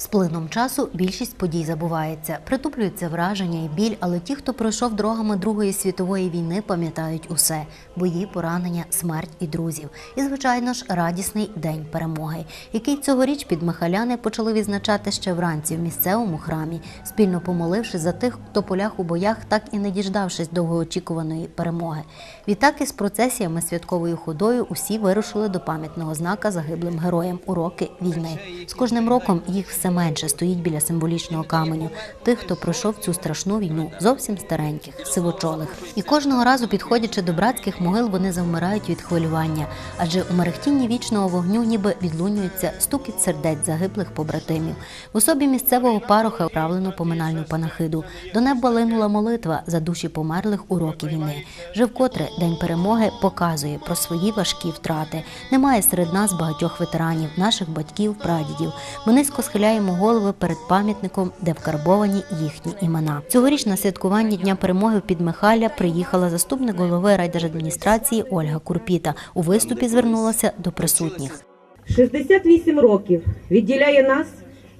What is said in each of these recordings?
З плином часу більшість подій забувається, притуплюються враження і біль, але ті, хто пройшов дорогами Другої світової війни, пам'ятають усе: бої, поранення, смерть і друзів. І, звичайно ж, радісний день перемоги, який цьогоріч підмихаляни почали відзначати ще вранці в місцевому храмі, спільно помолившись за тих, хто полях у боях, так і не діждавшись довгоочікуваної перемоги. Відтак із процесіями святковою ходою усі вирушили до пам'ятного знака загиблим героям у роки війни. З кожним роком їх все менше стоїть біля символічного каменю, тих, хто пройшов цю страшну війну, зовсім стареньких, сивочолих. І кожного разу, підходячи до братських могил, вони завмирають від хвилювання, адже у мерехтінні вічного вогню ніби відлунюється стукіт сердець загиблих побратимів. В особі місцевого пароха вправлено поминальну панахиду. До неба линула молитва за душі померлих у роки війни. Вже вкотре день перемоги показує про свої важкі втрати. Немає серед нас багатьох ветеранів, наших батьків, прадідів. Ми низько схиляємо голови перед пам'ятником, де вкарбовані їхні імена. Цьогоріч на святкування Дня перемоги в Підмихалля приїхала заступник голови райдержадміністрації Ольга Курпіта. У виступі звернулася до присутніх. 68 років відділяє нас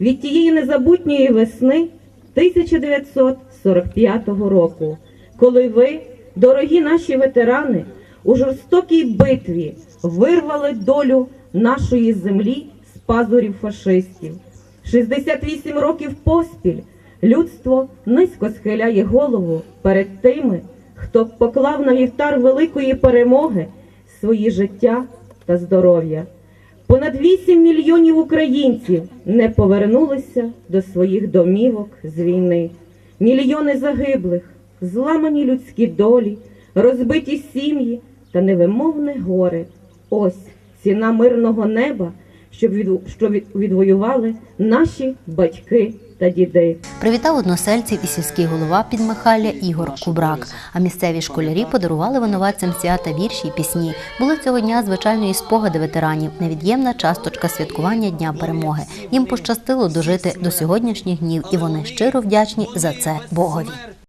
від тієї незабутньої весни 1945 року, коли ви, дорогі наші ветерани, у жорстокій битві вирвали долю нашої землі з пазурів фашистів. 68 років поспіль людство низько схиляє голову перед тими, хто поклав на вівтар великої перемоги свої життя та здоров'я. Понад 8 мільйонів українців не повернулися до своїх домівок з війни. Мільйони загиблих, зламані людські долі, розбиті сім'ї та невимовне горе. Ось ціна мирного неба, що від- що від- відвоювали наші батьки та діди. Привітав односельців і сільський голова Підмихалля Ігор Кубрак. А місцеві школярі подарували винуватцям свята вірші й пісні. Були цього дня звичайно і спогади ветеранів, невід'ємна часточка святкування Дня перемоги. Їм пощастило дожити до сьогоднішніх днів, і вони щиро вдячні за це Богові.